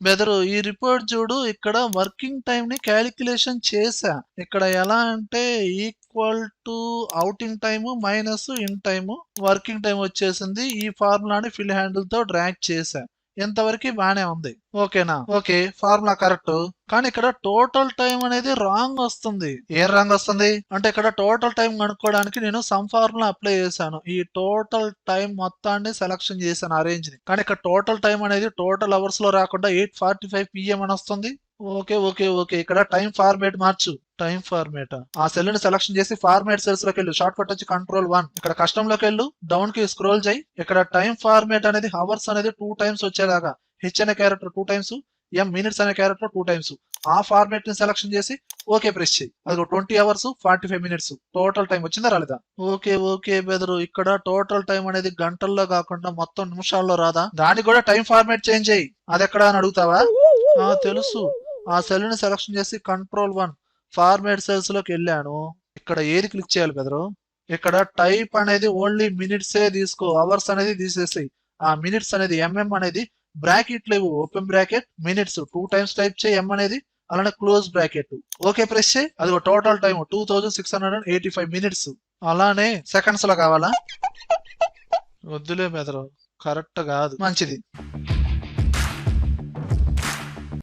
బెదరు ఈ రిపోర్ట్ చూడు ఇక్కడ వర్కింగ్ టైం ని క్యాలిక్యులేషన్ చేశా. ఇక్కడ ఎలా అంటే equal to outing time minus in time working time వచ్చేసింది. ఈ ఫార్ములాని ఫిల్ హ్యాండిల్తో చేశా. ఇంతవరకు బానే ఉంది. ఓకేనా? Okay formula correct. కానీ ఇక్కడ టోటల్ టైం అనేది రాంగ్ వస్తుంది. ఏం రాంగ్ వస్తుంది? అంటే ఇక్కడ టోటల్ టైం కనుక్కోవడానికి నేను సమ్ ఫార్ములా అప్లై చేశాను. ఈ టోటల్ టైం మొత్తాన్ని సెలక్షన్ చేశాను అరేంజ్ని కానీ ఇక్కడ టోటల్ టైం అనేది టోటల్ అవర్స్లో రాకుండా ఎయిట్ ఫార్టీ ఫైవ్ పిఎం అని వస్తుంది. Okay okay okay. ఇక్కడ టైం ఫార్మేట్ మార్చు. Time format. ఆ సెల్ని సెలక్షన్ చేసి ఫార్మేట్ సెల్స్లోకి వెళ్ళు. షార్ట్ కట్ వచ్చి కంట్రోల్ వన్ ఇక్కడ కస్టమ్లోకి వెళ్ళు. డౌన్కి స్క్రోల్ చేయి. ఇక్కడ టైం ఫార్మేట్ అనేది హవర్స్ అనేది టూ టైమ్స్ వచ్చేలాగా. హెచ్ అనే character two times M minutes అనే క్యారెక్టర్ టూ టైమ్స్ ఆ ఫార్మేట్ని సెలక్షన్ చేసి ఓకే ప్రెస్ చేయి. అది twenty hours forty five minutes total time వచ్చిందా రాలేదా? ఓకే ఓకే బెదరు. ఇక్కడ టోటల్ టైం అనేది గంటల్లో కాకుండా మొత్తం నిమిషాల్లో రాదా? దానికి కూడా టైం ఫార్మేట్ చేంజ్ చేయి. అది ఎక్కడ అని అడుగుతావా? తెలుసు. ఆ సెల్ని సెలక్షన్ చేసి కంట్రోల్ వన్ ఫార్మేట్ సెల్స్లోకి వెళ్ళాను. ఇక్కడ ఏది క్లిక్ చేయాలి బెదరు ఇక్కడ టైప్ అనేది ఓన్లీ మినిట్స్ ఏ తీసుకో అవర్స్ అనేది తీసేసాయి. ఆ మినిట్స్ అనేది ఎంఎం అనేది బ్రాకెట్ లేవు open bracket minutes two times type చేయి ఎం అనేది అలానే క్లోజ్ బ్రాకెట్ ఓకే ప్రెస్ చేయి. అది total time two thousand six hundred and eighty five minutes అలానే సెకండ్స్లో కావాలా? వద్దులే బెదరు కరెక్ట్ కాదు. మంచిది.